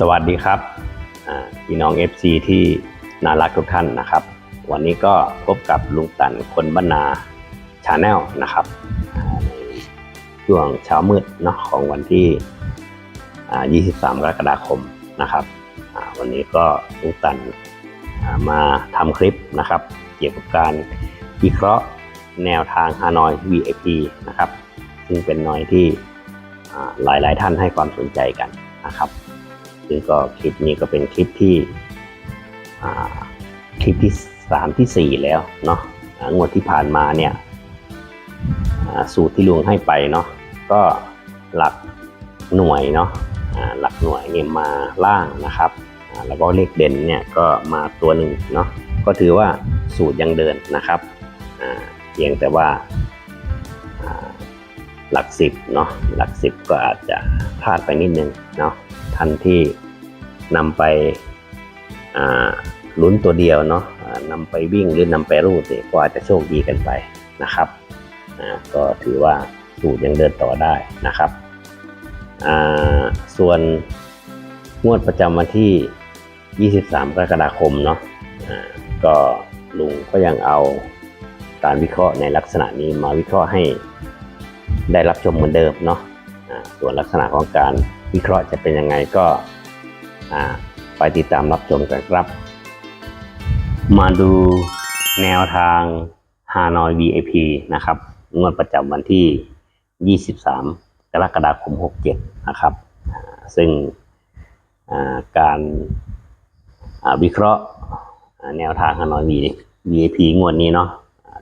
สวัสดีครับพี่น้อง FC ที่น่ารักทุกท่านนะครับ วันนี้ก็พบกับลุงตันคนบ้านนาชาแนลนะครับในช่วงเช้ามืดเนาะของวันที่ 23 กรกฎาคมนะครับวันนี้ก็ลุงตันมาทำคลิปนะครับ เกี่ยวกับการวิเคราะห์แนวทางฮานอย VIP นะครับ ซึ่งเป็นนอยที่อ่าหลายๆท่านให้ความสนใจกันนะครับ ซึ่งก็คลิปนี้ก็เป็นคลิปที่คลิปที่สามที่สี่แล้วเนาะอ่างวดที่ผ่านมาเนี่ยสูตรที่ลุงให้ไปเนาะก็หลักหน่วยเนาะหลักหน่วยเนี่ยมาล่างนะครับแล้วก็เลขเด่นเนี่ยก็มาตัวหนึ่งเนาะก็ถือว่าสูตรยังเดินนะครับเพียงแต่ว่าหลักสิบเนาะหลักสิบก็อาจจะพลาดไปนิดนึงเนาะ ท่านที่นำไปลุ้นตัวเดียวเนาะนำไปวิ่งหรือนำไปรูดเนี่ยก็อาจจะโชคดีกันไปนะครับก็ถือว่าสูตรยังเดินต่อได้นะครับ ส่วนงวดประจำวันที่ 23 กรกฎาคมเนาะก็ลุงก็ยังเอาการวิเคราะห์ในลักษณะนี้มาวิเคราะห์ให้ได้รับชมเหมือนเดิมเนาะส่วนลักษณะของการ วิเคราะห์จะเป็นยังไงก็ไปติดตามรับชมกันครับ มาดูแนวทางฮานอย VIP นะครับงวดประจำวันที่ 23 กรกฎาคม 67 นะครับ ซึ่งการวิเคราะห์แนวทางฮานอย VIP งวดนี้เนาะ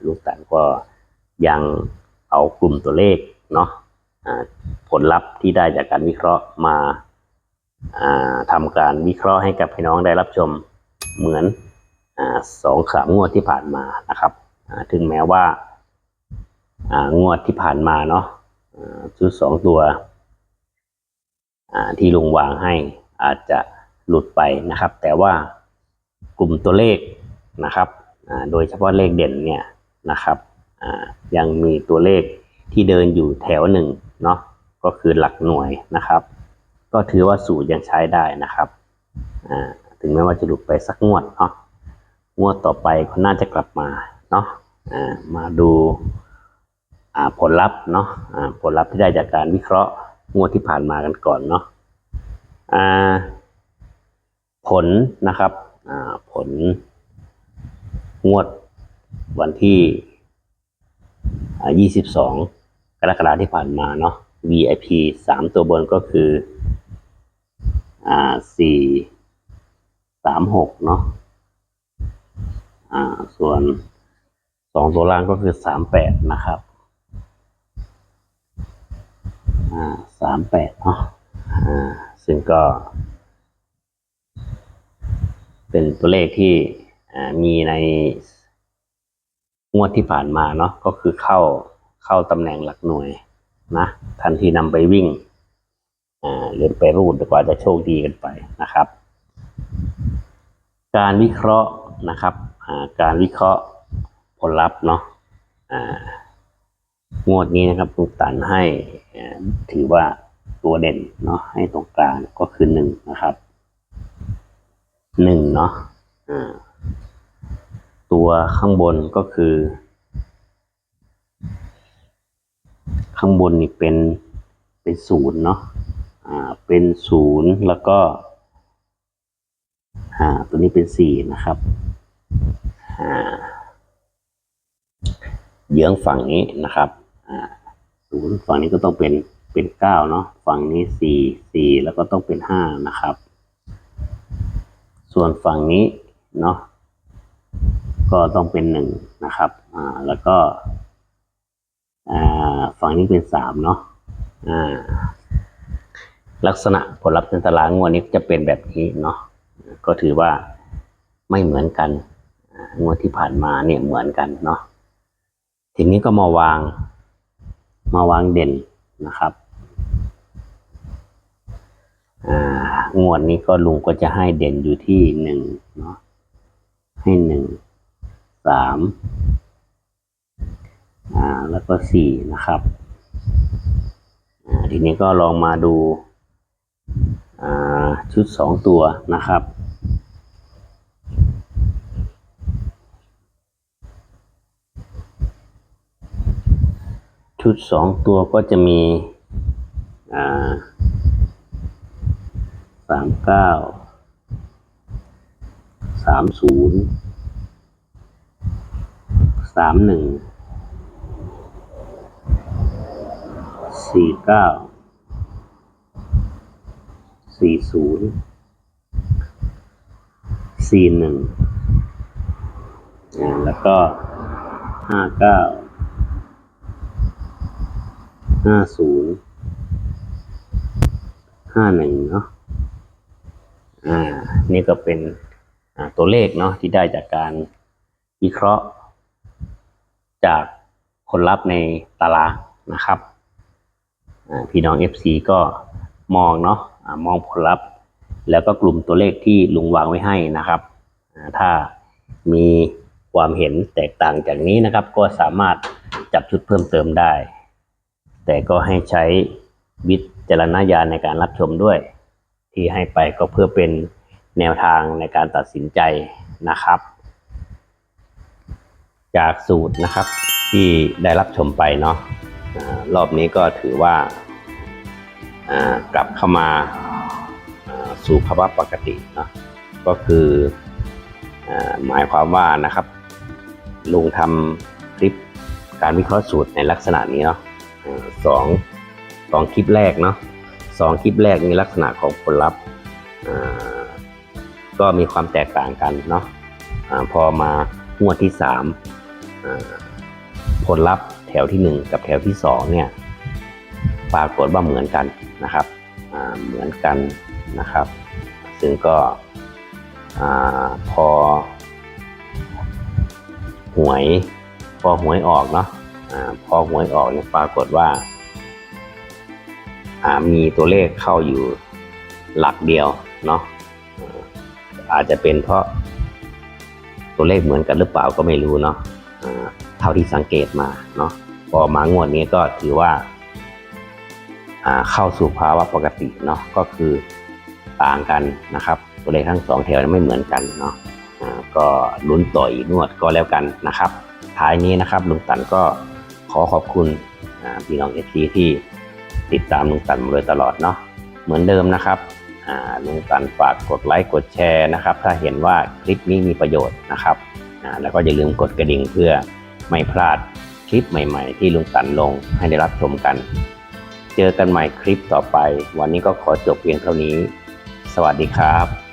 ลูกตันก็ยังเอากลุ่มตัวเลขเนาะ ผลลัพธ์ที่ได้จากการวิเคราะห์มาอ่าทำการวิเคราะห์ให้กับพี่น้องได้รับชมเหมือนอสองสามงวดที่ผ่านมานะครับถึงแม้ว่างวดที่ผ่านมาเนาะชุดสองตัวที่ลุงวางให้อาจจะหลุดไปนะครับ แต่ว่ากลุ่มตัวเลขนะครับโดยเฉพาะเลขเด่นเนี่ยนะครับยังมีตัวเลขที่เดินอยู่แถวหนึ่งเนาะ ก็คือหลักหน่วยนะครับ ก็ถือว่าสูตรยังใช้ได้นะครับถึงแม้ว่าจะหลุดไปสักงวดเนาะงวดต่อไปก็น่าจะกลับมาเนาะมาดูผลลัพธ์เนาะผลลัพธ์ที่ได้จากการวิเคราะห์งวดที่ผ่านมากันก่อนเนาะผลนะครับผลงวดวันที่อ่า22 กรกฎาคมที่ผ่านมาเนาะ VIP 3ตัวบนก็คือ อ่า4 3 6เนาะ อ่า ส่วน2ตัวล่างก็คือ38นะครับ อ่า38เนาะ อ่า ซึ่งก็ เป็นตัวเลขที่อ่ามีในงวดที่ผ่านมาเนาะก็คือเข้าเข้าตำแหน่งหลักหน่วย นะทันทีนำไปวิ่งอ่าหรือไปรูดกว่าจะโชคดีกันไปนะครับ การวิเคราะห์นะครับการวิเคราะห์ผลลัพธ์เนาะงวดนี้นะครับลุงตันให้ถือว่าตัวเด่นเนาะให้ตรงกลางก็คือหนึ่งนะครับหนึ่งเนาะตัวข้างบนก็คือ ข้างบนนี่เป็นเป็นศูนย์เนาะอ่าเป็นศูนย์แล้วก็อ่าตัวนี้เป็นสี่นะครับอ่าเยื้องฝั่งนี้นะครับอ่าศูนย์ฝั่งนี้ก็ต้องเป็นเป็นเก้าเนาะฝั่งนี้สี่สี่แล้วก็ต้องเป็นห้านะครับ ส่วนฝั่งนี้เนาะก็ต้องเป็นหนึ่งนะครับอ่าแล้วก็ ฝั่งนี้เป็นสามเนาะลักษณะผลลัพธ์ในตารางงวดนี้จะเป็นแบบนี้เนาะก็ถือว่าไม่เหมือนกันงวดที่ผ่านมาเนี่ยเหมือนกันเนาะทีนี้ก็มาวางมาวางเด่นนะครับงวดนี้ก็ลุงก็จะให้เด่นอยู่ที่หนึ่งเนาะให้หนึ่งสาม อ่าแล้วก็สี่นะครับอ่าทีนี้ก็ลองมาดูอ่าชุดสองตัวนะครับชุดสองตัวก็จะมีสามเก้าสามศูนย์สามหนึ่ง สี่เก้าสี่ศูนย์สี่หนึ่งอ่าแล้วก็ห้าเก้าห้าศูนย์ห้าหนึ่งเนาะอ่า นี่ก็เป็นอ่าตัวเลขเนาะที่ได้จากการวิเคราะห์จากคนรับในตารางนะครับ พี่น้อง FC ก็มองเนาะมองผลลัพธ์ แล้วก็กลุ่มตัวเลขที่ลุงวางไว้ให้นะครับ ถ้ามีความเห็นแตกต่างจากนี้นะครับ ก็สามารถจับชุดเพิ่มเติมได้ แต่ก็ให้ใช้วิจารณญาณในการรับชมด้วย ที่ให้ไปก็เพื่อเป็นแนวทางในการตัดสินใจนะครับ จากสูตรนะครับที่ได้รับชมไปเนาะ รอบนี้ก็ถือว่ากลับเข้ามาสู่ภาวะปกติเนาะก็คืออหมายความว่านะครับลุงทำคลิปการวิเคราะห์สูตรในลักษณะนี้เนาะสองสองคลิปแรกเนาะสองคลิปแรกมีลักษณะของผลลัพธ์ก็มีความแตกต่างกันเนาะอาพอมางวดที่สามผลลัพธ์ ถวที่หนึ่งกับแถวที่สองเนี่ยปรากฏว่าเหมือนกันนะครับเหมือนกันนะครับ ซึ่งก็อพอหวยพอหวยออกเนาะอาพอหวยออกเนี่ยปรากฏว่ามีตัวเลขเข้าอยู่หลักเดียวเนาะอาอาจจะเป็นเพราะตัวเลขเหมือนกันหรือเปล่าก็ไม่รู้เนาะเท่าที่สังเกตมาเนาะ พอมางวดนี้ก็ถือว่าเข้าสู่ภาวะปกติเนาะก็คือต่างกันนะครับตัวเลขทั้งสองแถวไม่เหมือนกันเนาะอ่าก็ลุ้นต่อยนวดก็แล้วกันนะครับ ท้ายนี้นะครับลุงตันก็ขอขอบคุณพี่น้องเอซีที่ติดตามลุงตันมาโดยตลอดเนาะเหมือนเดิมนะครับลุงตันฝากกดไลค์กดแชร์นะครับ ถ้าเห็นว่าคลิปนี้มีประโยชน์นะครับแล้วก็อย่าลืมกดกระดิ่งเพื่อไม่พลาด คลิปใหม่ๆ ที่ลุงตันลงให้ได้รับชมกัน เจอกันใหม่คลิปต่อไป วันนี้ก็ขอจบเพียงเท่านี้ สวัสดีครับ